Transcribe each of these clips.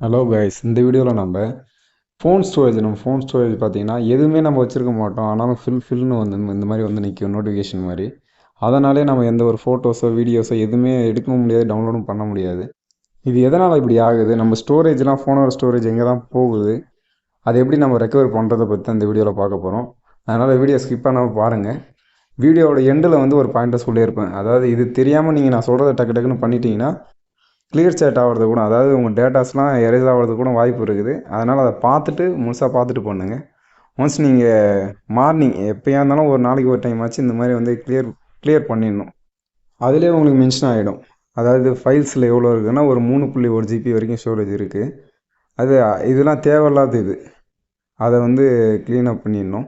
Hello guys இந்த வீடியோவில் நம்ம ஃபோன் ஸ்டோரேஜ் நம்ம ஃபோன் ஸ்டோரேஜ் பார்த்தீங்கன்னா எதுவுமே நம்ம வச்சுருக்க மாட்டோம். ஆனாலும் ஃபில் ஃபில்னு வந்து இந்த மாதிரி வந்து நிற்கும் நோட்டிஃபிகேஷன் மாதிரி. அதனாலே நம்ம எந்த ஒரு ஃபோட்டோஸோ வீடியோஸோ எதுவுமே எடுக்கவும் முடியாது டவுன்லோடும் பண்ண முடியாது. இது எதனால் இப்படி ஆகுது? நம்ம ஸ்டோரேஜ்லாம் ஃபோனோட ஸ்டோரேஜ் எங்கே தான் போகுது? அது எப்படி நம்ம ரெக்கவர் பண்ணுறதை பற்றி அந்த வீடியோவில் பார்க்க போகிறோம் அதனால் வீடியோ ஸ்கிப் பண்ணாமல் பாருங்கள் வீடியோவோட எண்டில் வந்து ஒரு பாயிண்ட்டை சொல்லியிருப்பேன். அதாவது இது தெரியாமல் நீங்கள் நான் சொல்கிறத டக்கு டக்குன்னு பண்ணிட்டீங்கன்னா கிளியர் சேட் ஆகிறது கூட அதாவது உங்கள் டேட்டாஸ்லாம் எரேஸ் ஆகிறது கூட வாய்ப்பு இருக்குது. அதனால் அதை பார்த்துட்டு முழுசாக பார்த்துட்டு பண்ணுங்கள் ஒன்ஸ் நீங்கள் மார்னிங் எப்போயா இருந்தாலும் ஒரு நாளைக்கு ஒரு டைம் ஆச்சு இந்த மாதிரி வந்து கிளியர் கிளியர் பண்ணிடணும். அதிலே உங்களுக்கு மென்ஷன் ஆகிடும் அதாவது ஃபைல்ஸில் எவ்வளோ இருக்குதுன்னா ஒரு மூணு புள்ளி ஒரு ஜிபி வரைக்கும் ஸ்டோரேஜ் இருக்குது அது இதெல்லாம் தேவையில்லாத இது. அதை வந்து க்ளீன் அப் பண்ணிடணும்.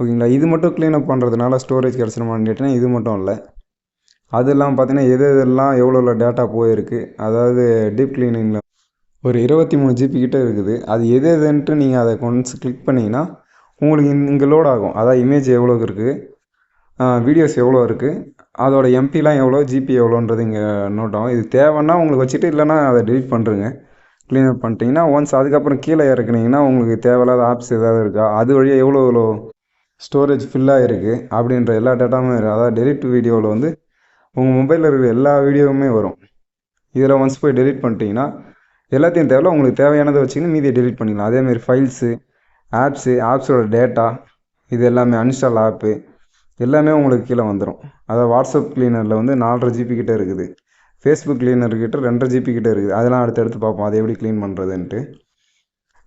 ஓகேங்களா இது மட்டும் க்ளீன் அப் பண்ணுறதுனால ஸ்டோரேஜ் கிடச்சிருமான்னு கேட்டேன்னா இது மட்டும் இல்லை. அது இல்லாமல் பார்த்தீங்கன்னா எது எதெல்லாம் எவ்வளோ டேட்டா போயிருக்கு? அதாவது டீப் க்ளீனிங்கில் ஒரு இருபத்தி மூணு ஜிபி கிட்டே இருக்குது. அது எது எதுன்ட்டு நீங்கள் அதை கொண்டு கிளிக் பண்ணிங்கன்னா உங்களுக்கு இங்கே லோட் ஆகும். அதாவது இமேஜ் எவ்வளோக்கு இருக்குது வீடியோஸ் எவ்வளோ இருக்குது அதோட எம்பிலாம் எவ்வளோ? ஜிபி எவ்வளோன்றது இங்கே நோட் ஆகும். இது தேவைன்னா உங்களுக்கு வச்சுட்டு இல்லைன்னா அதை டெலிட் பண்ணுறங்க க்ளீன் அப் பண்ணிட்டீங்கன்னா ஒன்ஸ் அதுக்கப்புறம் கீழே இறக்குனீங்கன்னா உங்களுக்கு தேவையில்லாத ஆப்ஸ் ஏதாவது இருக்கா? அது வழியாக எவ்வளோ எவ்வளோ ஸ்டோரேஜ் ஃபில்லாக இருக்குது அப்படின்ற எல்லா டேட்டாவும் இருக்குது அதாவது டெலிட் வீடியோவில் வந்து உங்கள் மொபைலில் இருக்கிற எல்லா வீடியோவுமே வரும். இதில் ஒன்ஸ் போய் டெலிட் பண்ணிட்டீங்கன்னா எல்லாத்தையும் தேவையில்ல உங்களுக்கு தேவையானதை வச்சிங்கன்னா மீதியை டெலிட் பண்ணிக்கலாம். அதேமாதிரி ஃபைல்ஸு ஆப்ஸு ஆப்ஸோட டேட்டா இது எல்லாமே அன்ஸ்டால் ஆப்பு எல்லாமே உங்களுக்கு கீழே வந்துடும் அதாவது வாட்ஸ்அப் க்ளீனரில் வந்து நாலரை ஜிபி கிட்டே இருக்குது. ஃபேஸ்புக் க்ளீனர்கிட்ட ரெண்டரை ஜிபி கிட்டே இருக்குது. அதெல்லாம் அடுத்தடுத்து பார்ப்போம். அதை எப்படி க்ளீன் பண்ணுறதுன்ட்டு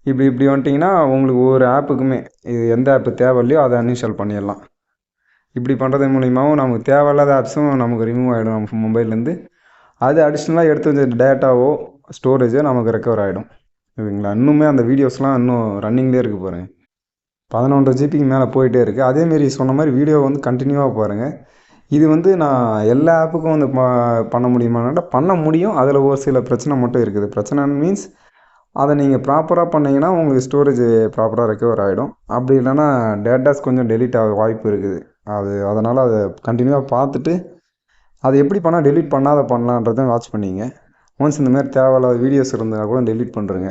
இப்படி இப்படி வந்துட்டிங்கன்னா உங்களுக்கு ஒவ்வொரு ஆப்புக்குமே இது எந்த ஆப்பு தேவையில்லையோ அதை அன்இன்ஸ்டால் பண்ணிடலாம். இப்படி பண்ணுறது மூலிமாவும் நமக்கு தேவையில்லாத ஆப்ஸும் நமக்கு ரிமூவ் ஆகிடும் நம்ம மொபைல்லேருந்து அது அடிஷ்னலாக எடுத்து வச்ச டேட்டாவோ ஸ்டோரேஜோ நமக்கு ரெக்கவர் ஆகிடும் ஓகேங்களா இன்னுமே அந்த வீடியோஸ்லாம் இன்னும் ரன்னிங்லேயே இருக்குது பாருங்கள் பதினொன்றரை ஜிபிக்கு மேலே போயிட்டே இருக்குது அதேமாரி சொன்ன மாதிரி வீடியோ வந்து கண்டினியூவாக பாருங்கள் இது வந்து நான் எல்லா ஆப்புக்கும் வந்து பண்ண முடியுமானா பண்ண முடியும். அதில் ஒரு சில பிரச்சனை மட்டும் இருக்குது. பிரச்சனை மீன்ஸ் அதை நீங்கள் ப்ராப்பராக பண்ணிங்கன்னா உங்களுக்கு ஸ்டோரேஜ் ப்ராப்பராக ரெக்கவர் ஆகிடும் அப்படி இல்லைன்னா டேட்டாஸ் கொஞ்சம் டெலீட் ஆக வாய்ப்பு இருக்குது. அது அதனால் அதை கண்டினியூவாக பார்த்துட்டு அதை எப்படி பண்ணால் டெலிட் பண்ணாத பண்ணலான்றதையும் வாட்ச் பண்ணிங்க. ஒன்ஸ் இந்த மாதிரி தேவையில்லாத வீடியோஸ் இருந்தால் கூட டெலிட் பண்ணுறேங்க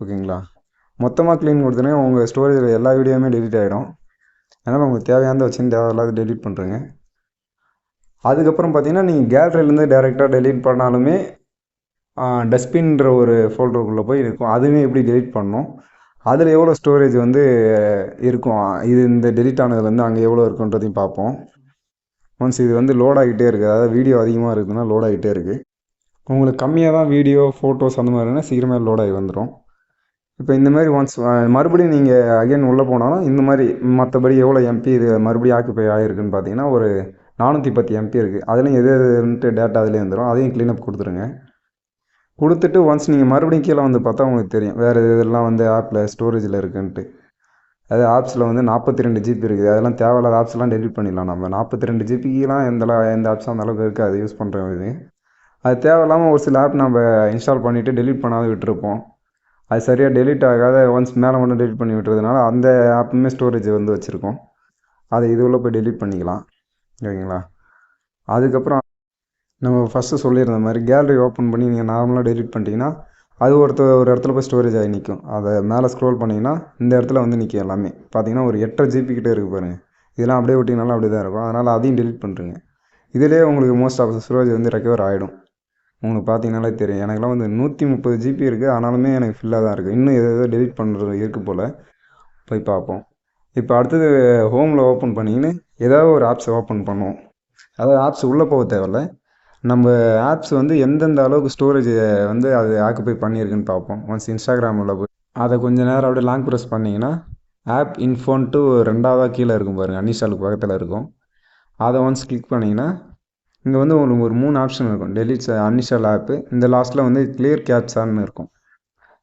ஓகேங்களா மொத்தமாக க்ளீன் கொடுத்தனே உங்கள் ஸ்டோரேஜில் எல்லா வீடியோவுமே டெலீட் ஆகிடும் அதனால் உங்களுக்கு தேவையானதை வச்சுன்னு தேவையில்லாத டெலிட் பண்ணுறேங்க அதுக்கப்புறம் பார்த்தீங்கன்னா நீங்கள் கேலரியிலேருந்து டேரெக்டாக டெலிட் பண்ணாலுமே டஸ்ட்பின்ற ஒரு ஃபோல்டருக்குள்ளே போய் இருக்கும். அதுவுமே எப்படி டெலிட் பண்ணணும்? அதில் எவ்வளோ ஸ்டோரேஜ் வந்து இருக்கும்? இது இந்த டெலிட் ஆனதுலேருந்து அங்கே எவ்வளோ இருக்குன்றதையும் பார்ப்போம். ஒன்ஸ் இது வந்து லோட் ஆகிட்டே இருக்குது அதாவது வீடியோ அதிகமாக இருக்குதுன்னா லோட் ஆகிட்டே இருக்குது உங்களுக்கு கம்மியாக தான் வீடியோ ஃபோட்டோஸ் அந்த மாதிரினா சீக்கிரமாக லோட் ஆகி வந்துடும் இப்போ இந்த மாதிரி ஒன்ஸ் மறுபடியும் நீங்கள் அகைன் உள்ளே போனாலும் இந்த மாதிரி மற்றபடி எவ்வளோ எம்பி இது மறுபடியும் ஆக்குப்பை ஆகிருக்குன்னு பார்த்தீங்கன்னா ஒரு நானூற்றி பத்து எம்பி இருக்குது அதுலேயும் எது எதுன்ட்டு டேட்டா அதுலேயே வந்துடும் அதையும் க்ளீனப் கொடுத்துருங்க. கொடுத்துட்டு ஒன்ஸ் நீங்கள் மறுபடியும் கீழே வந்து பார்த்தா உங்களுக்கு தெரியும். வேறு இதெல்லாம் வந்து ஆப்பில் ஸ்டோரேஜில் இருக்குன்ட்டு. அது ஆப்ஸில் வந்து நாற்பத்தி ரெண்டு ஜிபி இருக்குது. அதெல்லாம் தேவையில்லாத ஆப்ஸ்லாம் டெலிட் பண்ணிடலாம் நம்ம. நாற்பத்தி ரெண்டு ஜிபிக்கெலாம் எந்த எந்த ஆப்ஸும் அந்த அளவுக்கு இருக்காது யூஸ் பண்ணுற இது. அது தேவையில்லாமல் ஒரு சில ஆப் நம்ம இன்ஸ்டால் பண்ணிவிட்டு டெலிட் பண்ணாத விட்டுருப்போம். அது சரியாக டெலிட் ஆகாத ஒன்ஸ் மேலே மட்டும் டெலிட் பண்ணி விட்டுறதுனால அந்த ஆப்புமே ஸ்டோரேஜ் வந்து வச்சுருக்கோம். அதை இது உள்ள போய் டெலிட் பண்ணிக்கலாம். ஓகேங்களா அதுக்கப்புறம் நம்ம ஃபஸ்ட்டு சொல்லியிருந்த மாதிரி கேலரி ஓப்பன் பண்ணி நீங்கள் நார்மலாக டெலிட் பண்ணிட்டீங்கன்னா அது ஒருத்தர் ஒரு இடத்துல போய் ஸ்டோரேஜ் ஆகி நிற்கும் அதை மேலே ஸ்க்ரோல் பண்ணிங்கன்னா இந்த இடத்துல வந்து நிற்கும் எல்லாமே. பார்த்தீங்கன்னா ஒரு எட்டரை ஜிபி கிட்டே இருக்குது பாருங்கள் இதெல்லாம் அப்படியே விட்டிங்கனாலும் அப்படியே தான் இருக்கும். அதனால் அதையும் டெலிட் பண்ணுறேங்க இதிலே உங்களுக்கு மோஸ்ட் ஆஃப் ஸ்டோரேஜ் வந்து ரெக்கவர் ஆகிடும் உங்களுக்கு பார்த்தீங்கனாலே தெரியும். எனக்குலாம் வந்து நூற்றி முப்பது ஜிபி இருக்குது ஆனாலுமே எனக்கு ஃபில்லாக தான் இருக்குது இன்னும் எதோ டெலிட் பண்ணுறது இருக்குது போல். போய் பார்ப்போம். இப்போ அடுத்தது ஹோமில் ஓப்பன் பண்ணிக்கின்னு ஏதாவது ஒரு ஆப்ஸை ஓப்பன் பண்ணுவோம். அதாவது ஆப்ஸ் உள்ளே போக தேவையில்ல. நம்ம ஆப்ஸ் வந்து எந்தெந்த அளவுக்கு ஸ்டோரேஜ் வந்து அது ஆக்குப்பை பண்ணியிருக்குன்னு பார்ப்போம். ஒன்ஸ் இன்ஸ்டாகிராமில் போய் அதை கொஞ்சம் நேரம் அப்படியே லாங் ப்ரெஸ் பண்ணிங்கன்னா ஆப் இன்ஃபோன்ட்டு ரெண்டாவதாக கீழே இருக்கும் பாருங்கள் அன்இன்ஸ்டாலுக்கு பக்கத்தில் இருக்கும். அதை ஒன்ஸ் கிளிக் பண்ணிங்கன்னா இங்கே வந்து உங்களுக்கு ஒரு மூணு ஆப்ஷன் இருக்கும். டெலிட் அன்இன்ஸ்டால் ஆப்பு இந்த லாஸ்ட்டில் வந்து கிளியர் கேப்சான்னு இருக்கும்.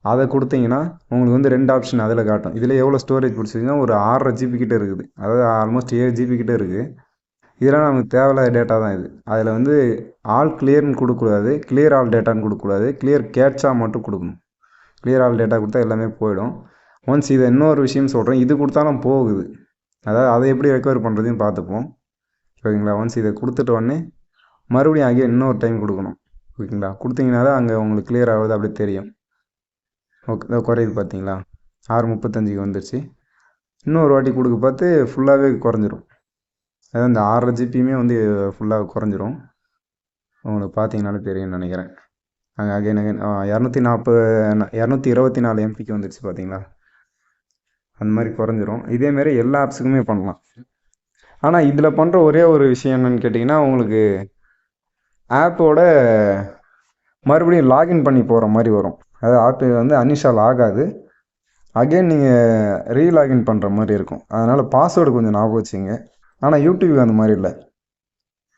அதை கொடுத்தீங்கன்னா உங்களுக்கு வந்து ரெண்டு ஆப்ஷன் அதில் காட்டும். இதில் எவ்வளோ ஸ்டோரேஜ் பிடிச்சிங்கன்னா ஒரு ஆறரை ஜிபி கிட்டே இருக்குது. அதாவது ஆல்மோஸ்ட் ஏழு ஜிபி கிட்டே இருக்குது இதெல்லாம் நமக்கு தேவையில்லாத டேட்டா தான் இது. அதில் வந்து ஆல் கிளியர்னு கொடுக்கக்கூடாது. கிளியர் ஆல் டேட்டான்னு கொடுக்கக்கூடாது. கிளியர் கேட்சாக மட்டும் கொடுக்கணும். கிளியர் ஆல் டேட்டா கொடுத்தா எல்லாமே போயிடும். ஒன்ஸ் இதை இன்னொரு விஷயம் சொல்கிறேன் இது கொடுத்தாலும் போகுது. அதாவது அதை எப்படி ரெக்கவர் பண்ணுறதையும் பார்த்துப்போம். ஓகேங்களா? ஒன்ஸ் இதை கொடுத்துட்டு உடனே மறுபடியும் ஆகிய இன்னொரு டைம் கொடுக்கணும். ஓகேங்களா? கொடுத்தீங்கன்னா தான் அங்கே உங்களுக்கு கிளியர் ஆகுது அப்படி தெரியும். ஓகே குறையுது பார்த்தீங்களா? ஆறு முப்பத்தஞ்சுக்கு வந்துருச்சு. இன்னொரு வாட்டி கொடுக்க பார்த்து ஃபுல்லாகவே குறைஞ்சிரும். அதாவது இந்த ஆறரை ஜிபியுமே வந்து ஃபுல்லாக குறைஞ்சிரும். உங்களுக்கு பார்த்தீங்கனாலே தெரியும்னு நினைக்கிறேன். அங்கே அகைன் அகைன் இரநூத்தி நாற்பது இரநூத்தி இருபத்தி நாலு எம்பிக்கு வந்துடுச்சு பார்த்தீங்களா அந்த மாதிரி குறைஞ்சிரும். இதேமாரி எல்லா ஆப்ஸுக்குமே பண்ணலாம். ஆனால் இதில் பண்ணுற ஒரே ஒரு விஷயம் என்னென்னு கேட்டிங்கன்னா உங்களுக்கு ஆப்போட மறுபடியும் லாகின் பண்ணி போகிற மாதிரி வரும். அதாவது ஆப் வந்து அன்இன்ஸ்டால் ஆகாது. அகைன் நீங்கள் ரீலாகின் பண்ணுற மாதிரி இருக்கும். அதனால் பாஸ்வேர்டு கொஞ்சம் ஞாபகம் வச்சுங்க. ஆனால் யூடியூப் அந்த மாதிரி இல்லை.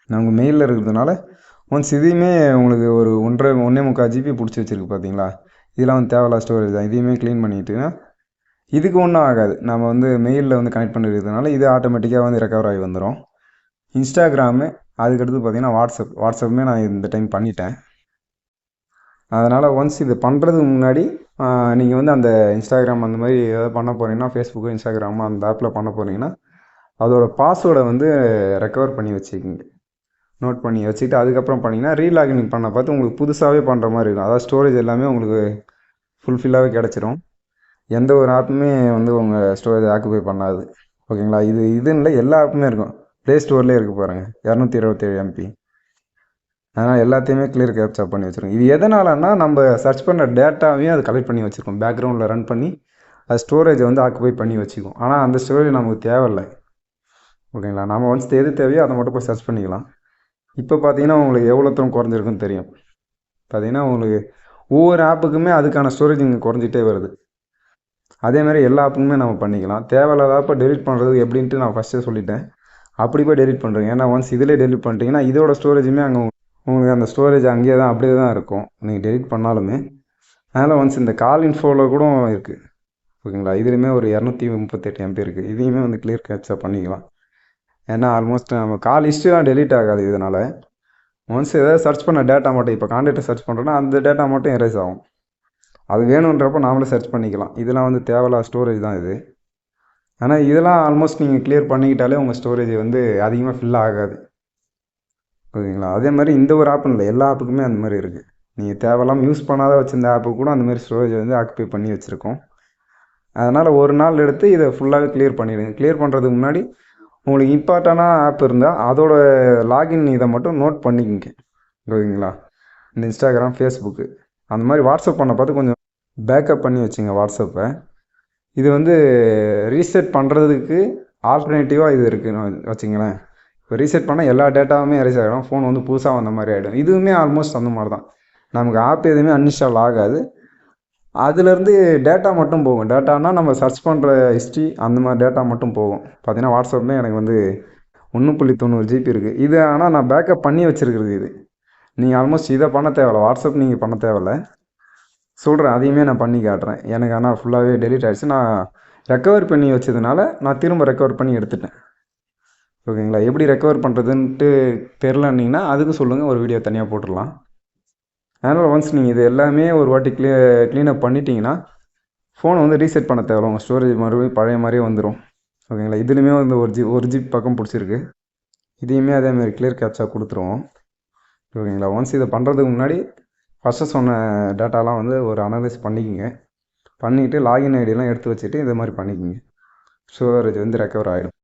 நாங்கள் மெயிலில் இருக்கிறதுனால ஒன்ஸ் இதையுமே உங்களுக்கு ஒரு ஒன்றரை ஒன்றே முக்கால் ஜிபி பிடிச்சி வச்சிருக்கு பார்த்தீங்களா இதெல்லாம் வந்து தேவையில்லா ஸ்டோரேஜ் தான். இதையுமே க்ளீன் பண்ணிக்கிட்டுன்னா இதுக்கு ஒன்றும் ஆகாது. நம்ம வந்து மெயிலில் வந்து கனெக்ட் பண்ணிருக்கிறதுனால இது ஆட்டோமேட்டிக்காக வந்து ரெக்கவர் ஆகி வந்துடும் இன்ஸ்டாகிராமு அதுக்கடுத்து பார்த்தீங்கன்னா வாட்ஸ்அப் வாட்ஸ்அப்புமே நான் இந்த டைம் பண்ணிட்டேன். அதனால் ஒன்ஸ் இது பண்ணுறதுக்கு முன்னாடி நீங்கள் வந்து அந்த இன்ஸ்டாகிராம் அந்த மாதிரி ஏதாவது பண்ண போகிறீங்கன்னா ஃபேஸ்புக்கு இன்ஸ்டாகிராமு அந்த ஆப்பில் பண்ண போகிறீங்கன்னா அதோட பாஸ்வேர்டை வந்து ரெக்கவர் பண்ணி வச்சுக்கிங்க. நோட் பண்ணி வச்சுட்டு அதுக்கப்புறம் பண்ணிங்கன்னா ரீலாகின் பண்ண பார்த்து உங்களுக்கு புதுசாகவே பண்ணுற மாதிரி இருக்கும். அதாவது ஸ்டோரேஜ் எல்லாமே உங்களுக்கு ஃபுல்ஃபில்லாகவே கிடச்சிரும். எந்த ஒரு ஆப்புமே வந்து உங்கள் ஸ்டோரேஜ் ஆக்குபை பண்ணாது. ஓகேங்களா இது இதுன்னு இல்லை எல்லா ஆப்புமே இருக்கும். ப்ளே ஸ்டோர்லேயே இருக்குது பாருங்கள் இரநூத்தி இருபத்தேழு எம்பி அதனால் எல்லாத்தையுமே கிளியர் கேப்சர் பண்ணி வச்சுருக்கோம். இது எதனாலன்னா நம்ம சர்ச் பண்ணுற டேட்டாவையும் அது கலெக்ட் பண்ணி வச்சுருக்கோம். பேக்ரவுண்டில் ரன் பண்ணி அது ஸ்டோரேஜை வந்து ஆக்குபை பண்ணி வச்சுக்கும். ஆனால் அந்த ஸ்டோரேஜ் நமக்கு தேவையில்லை. ஓகேங்களா? நம்ம ஒன்ஸ் எது தேவையோ அதை மட்டும் போய் சர்ச் பண்ணிக்கலாம். இப்போ பார்த்தீங்கன்னா உங்களுக்கு எவ்வளோ தூரம் குறைஞ்சிருக்குன்னு தெரியும். பார்த்தீங்கன்னா உங்களுக்கு ஒவ்வொரு ஆப்புக்குமே அதுக்கான ஸ்டோரேஜ் இங்கே குறைஞ்சிட்டே வருது. அதே மாதிரி எல்லா ஆப்புக்குமே நம்ம பண்ணிக்கலாம். தேவையில்லாத ஆப்பை டெலிட் பண்ணுறது எப்படின்ட்டு நான் ஃபஸ்ட்டே சொல்லிட்டேன். அப்படி போய் டெலிட் பண்ணுறேன் ஏன்னா ஒன்ஸ் இதிலே டெலிட் பண்ணிட்டீங்கன்னா இதோட ஸ்டோரேஜுமே அங்கே உங்களுக்கு அந்த ஸ்டோரேஜ் அங்கேயே தான் அப்படியே தான் இருக்கும். நீங்கள் டெலிட் பண்ணாலுமே. அதனால் ஒன்ஸ் இந்த கால் இன்ஃபோவில் கூட இருக்குது ஓகேங்களா? இதுலேயுமே ஒரு இரநூத்தி முப்பத்தெட்டு எம்பி இருக்குது இதையுமே வந்து கிளியர் கேட்சாக பண்ணிக்கலாம். ஏன்னா ஆல்மோஸ்ட் நம்ம கால் ஹிஸ்ட்ரிலாம் டெலீட் ஆகாது இதனால். ஒன்ஸ் ஏதாவது சர்ச் பண்ண டேட்டா மட்டும் இப்போ காண்டாக்டை சர்ச் பண்ணுறோன்னா அந்த டேட்டா மட்டும் எரேஸ் ஆகும். அது வேணுன்றப்போ நாமளே சர்ச் பண்ணிக்கலாம். இதெல்லாம் வந்து தேவையில்லாத ஸ்டோரேஜ் தான் இது. ஆனால் இதெல்லாம் ஆல்மோஸ்ட் நீங்கள் கிளியர் பண்ணிக்கிட்டாலே உங்கள் ஸ்டோரேஜ் வந்து அதிகமாக ஃபில் ஆகாது. ஓகேங்களா அதே மாதிரி இந்த ஒரு ஆப்பும் இல்லை எல்லா ஆப்புக்குமே அந்த மாதிரி இருக்குது நீங்கள் தேவையில்லாமல் யூஸ் பண்ணாத வச்சுருந்த ஆப்பு கூட அந்த மாதிரி ஸ்டோரேஜ் வந்து ஆக்குபை பண்ணி வச்சுருக்கோம். அதனால் ஒரு நாள் எடுத்து இதை ஃபுல்லாகவே கிளியர் பண்ணிவிடுங்க கிளியர் பண்ணுறதுக்கு முன்னாடி உங்களுக்கு இம்பார்ட்டண்டான ஆப் இருந்தால் அதோட லாகின் இதை மட்டும் நோட் பண்ணிக்கங்க. ஓகேங்களா இந்த இன்ஸ்டாகிராம் ஃபேஸ்புக்கு அந்த மாதிரி வாட்ஸ்அப் பண்ண பார்த்து கொஞ்சம் பேக்கப் பண்ணி வச்சுங்க வாட்ஸ்அப்பை இது வந்து ரீசெட் பண்ணுறதுக்கு ஆல்டர்னேட்டிவாக இது இருக்குன்னு வச்சுங்களேன். இப்போ ரீசெட் பண்ணால் எல்லா டேட்டாவுமே எரேஸ் ஆகிடும் ஃபோன் வந்து புதுசாக வந்த மாதிரி ஆகிடும் இதுவுமே ஆல்மோஸ்ட் அந்த மாதிரி தான். நமக்கு ஆப் எதுவுமே அன்இன்ஸ்டால் ஆகாது. அதுலேருந்து டேட்டா மட்டும் போகும். டேட்டானா நம்ம சர்ச் பண்ணுற ஹிஸ்ட்ரி அந்த மாதிரி டேட்டா மட்டும் போகும். பார்த்தீங்கன்னா வாட்ஸ்அப்பில் எனக்கு வந்து ஒன்று புள்ளி தொண்ணூறு ஜிபி இருக்குது இது ஆனால் நான் பேக்கப் பண்ணி வச்சுருக்கிறது இது. நீங்கள் ஆல்மோஸ்ட் இதை பண்ண தேவையில்ல. வாட்ஸ்அப் நீங்கள் பண்ண தேவையில்ல. சொல்கிறேன் அதையுமே நான் பண்ணி காட்டுறேன். எனக்கு ஆனால் ஃபுல்லாகவே டெலிட் ஆகிடுச்சு நான் ரெக்கவர் பண்ணி வச்சதுனால நான் திரும்ப ரெக்கவர் பண்ணி எடுத்துட்டேன். ஓகேங்களா எப்படி ரெக்கவர் பண்ணுறதுன்ட்டு தெரிலன்னீங்கன்னா அதுக்கு சொல்லுங்கள் ஒரு வீடியோ தனியாக போட்டுடலாம். அதனால் ஒன்ஸ் நீங்கள் இது எல்லாமே ஒரு வாட்டி க்ளீ க்ளீனப் பண்ணிட்டீங்கன்னா ஃபோனை வந்து ரீசெட் பண்ண தேவையில்ல. உங்கள் ஸ்டோரேஜ் மறுபடியும் பழைய மாதிரியே வந்துடும் ஓகேங்களா இதுலேயுமே வந்து ஒரு ஜி ஒரு ஜிபி பக்கம் பிடிச்சிருக்கு. இதையுமே அதேமாதிரி கிளியர் கேப்சாக கொடுத்துருவோம். ஓகேங்களா ஒன்ஸ் இதை பண்ணுறதுக்கு முன்னாடி ஃபஸ்ட்டு சொன்ன டேட்டாலாம் வந்து ஒரு அனலைஸ் பண்ணிக்கோங்க. பண்ணிவிட்டு லாகின் ஐடியெல்லாம் எடுத்து வச்சுட்டு இது மாதிரி பண்ணிக்கோங்க. ஸ்டோரேஜ் வந்து ரெக்கவர் ஆகிடும்